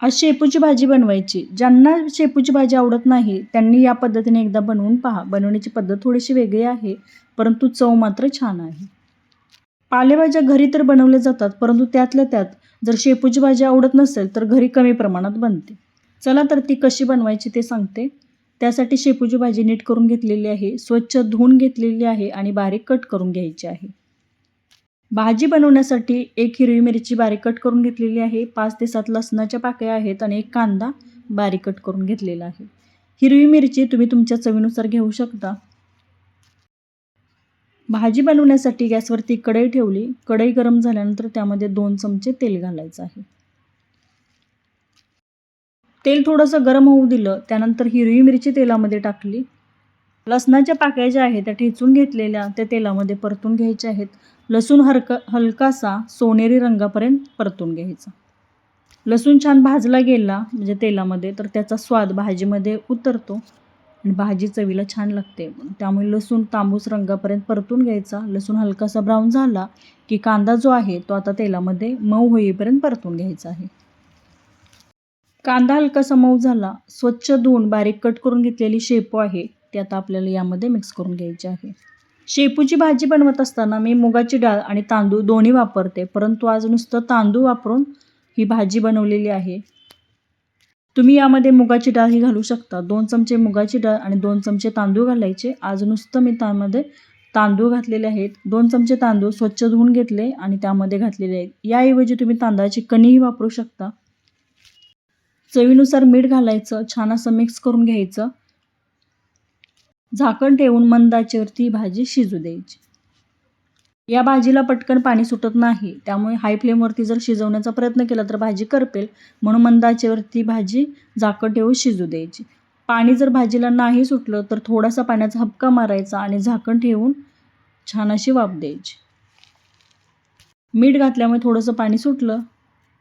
आज शेपूची भाजी बनवायची. ज्यांना शेपूची भाजी आवडत नाही त्यांनी या पद्धतीने एकदा बनवून पहा. बनवण्याची पद्धत थोडीशी वेगळी आहे परंतु चव मात्र छान आहे. पालेभाज्या घरी तर बनवल्या जातात परंतु त्यातल्या त्यात जर शेपूची भाजी आवडत नसेल तर घरी कमी प्रमाणात बनते. चला तर ती कशी बनवायची ते सांगते. त्यासाठी शेपूची भाजी नीट करून घेतलेली आहे स्वच्छ धुवून घेतलेली आहे आणि बारीक कट करून घ्यायची आहे. भाजी बनवण्यासाठी एक हिरवी मिरची बारीक कट करून घेतलेली आहे. पाच ते सात लसणाच्या पाकळ्या आहेत आणि एक कांदा बारीक कट करून घेतलेला आहे. हिरवी मिरची तुम्ही तुमच्या चवीनुसार घेऊ शकता. भाजी बनवण्यासाठी गॅसवरती कढई ठेवली. कढई गरम झाल्यानंतर त्यामध्ये दोन चमचे तेल घालायचं आहे. तेल थोडंसं गरम होऊ दिलं. त्यानंतर हिरवी मिरची तेलामध्ये टाकली. लसणाच्या पाकळ्या ज्या आहेत त्या ठेचून घेतलेल्या त्या तेलामध्ये परतून घ्यायच्या आहेत. लसूण हरक हलकासा सोनेरी रंगापर्यंत परतून घ्यायचा. लसूण छान भाजला गेला म्हणजे तेलामध्ये तर त्याचा स्वाद भाजीमध्ये उतरतो आणि भाजी चवीला छान लागते. त्यामुळे लसूण तांबूस रंगापर्यंत परतून घ्यायचा. लसूण हलकासा ब्राऊन झाला की कांदा जो आहे तो आता तेलामध्ये मऊ होईपर्यंत परतून घ्यायचा आहे. कांदा हलकासा मऊ झाला. स्वच्छ धुवून बारीक कट करून घेतलेली शेपू आहे ती आता आपल्याला यामध्ये मिक्स करून घ्यायची आहे. शेपूची भाजी बनवत असताना मी मुगाची डाळ आणि तांदूळ दोन्ही वापरते परंतु आज नुसतं तांदूळ वापरून ही भाजी बनवलेली आहे. तुम्ही यामध्ये मुगाची डाळही घालू शकता. दोन चमचे मुगाची डाळ आणि दोन चमचे तांदूळ घालायचे. आज नुसतं मी त्यामध्ये तांदूळ घातलेले आहेत. दोन चमचे तांदूळ स्वच्छ धुवून घेतले आणि त्यामध्ये घातलेले आहेत. याऐवजी तुम्ही तांदळाची कणीही वापरू शकता. चवीनुसार मीठ घालायचं छान असं मिक्स करून घ्यायचं. झाकण ठेवून मंद आचेवरती भाजी शिजू द्यायची. या भाजीला पटकन पाणी सुटत नाही. त्यामुळे हाय फ्लेमवरती जर शिजवण्याचा प्रयत्न केला तर भाजी करपेल. म्हणून मंदाचेवरती भाजी झाकण ठेवून शिजू द्यायची. पाणी जर भाजीला नाही सुटलं तर थोडासा पाण्याचा हपका मारायचा आणि झाकण ठेवून छान अशी वाफ द्यायची. मीठ घातल्यामुळे थोडंसं पाणी सुटलं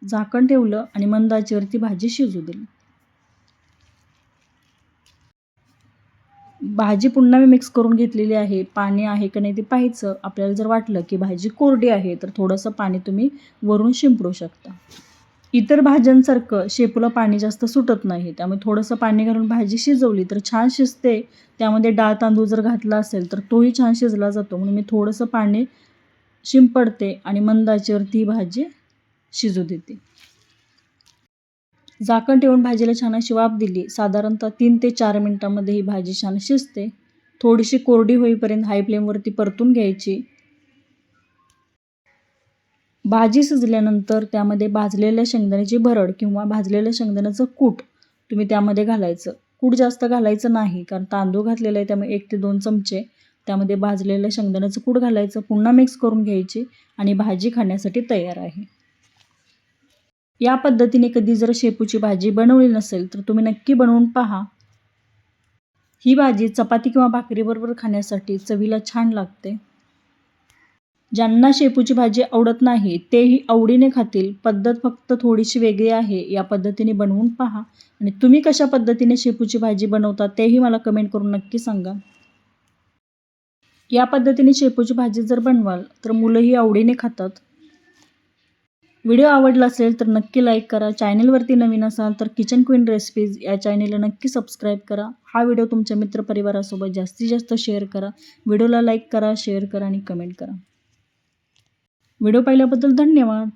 झाकण ठेवलं आणि मंदाचेवरती भाजी शिजू दिली. भाजी पुन्हा मी मिक्स करून घेतलेली आहे. पाणी आहे का नाही ते पाहायचं. आपल्याला जर वाटलं की भाजी कोरडी आहे तर थोडंसं पाणी तुम्ही वरून शिंपडू शकता. इतर भाज्यांसारखं शेपूला पाणी जास्त सुटत नाही. त्यामुळे थोडंसं पाणी घालून भाजी शिजवली तर छान शिजते. त्यामध्ये डाळ तांदूळ जर घातला असेल तर तोही छान शिजला जातो. म्हणून मी थोडंसं पाणी शिंपडते आणि मंदाचीवरती ही भाजी शिजू देते. झाकण ठेवून भाजीला छान अशी वाफ दिली. साधारणतः तीन ते चार मिनटामध्ये ही भाजी छान शिजते. थोडीशी कोरडी होईपर्यंत हाय फ्लेमवरती परतून घ्यायची. भाजी शिजल्यानंतर त्यामध्ये भाजलेल्या शेंगदाण्याची भरड किंवा भाजलेल्या शेंगदाण्याचं कूट तुम्ही त्यामध्ये घालायचं. कूट जास्त घालायचं नाही कारण तांदूळ घातलेलं आहे त्यामुळे एक ते दोन चमचे त्यामध्ये भाजलेलं शेंगदाण्याचं कूट घालायचं पुन्हा मिक्स करून घ्यायची आणि भाजी खाण्यासाठी तयार आहे. या पद्धतीने कधी जर शेपूची भाजी बनवली नसेल तर तुम्ही नक्की बनवून पहा. ही भाजी चपाती किंवा भाकरीबरोबर खाण्यासाठी चवीला छान लागते. ज्यांना शेपूची भाजी आवडत नाही तेही आवडीने खातील. पद्धत फक्त थोडीशी वेगळी आहे. या पद्धतीने बनवून पहा. आणि तुम्ही कशा पद्धतीने शेपूची भाजी बनवता तेही मला कमेंट करून नक्की सांगा. या पद्धतीने शेपूची भाजी जर बनवाल तर मुलंही आवडीने खातात. व्हिडिओ आवडला असेल तर नक्की लाईक करा. चॅनलवरती नवीन असाल तर किचन क्वीन रेसिपीज या चॅनेलला नक्की सबस्क्राईब करा. हा व्हिडिओ तुमच्या मित्रपरिवारासोबत जास्तीत जास्त शेअर करा. व्हिडिओला लाईक करा शेअर करा आणि कमेंट करा. व्हिडिओ पाहिल्याबद्दल धन्यवाद.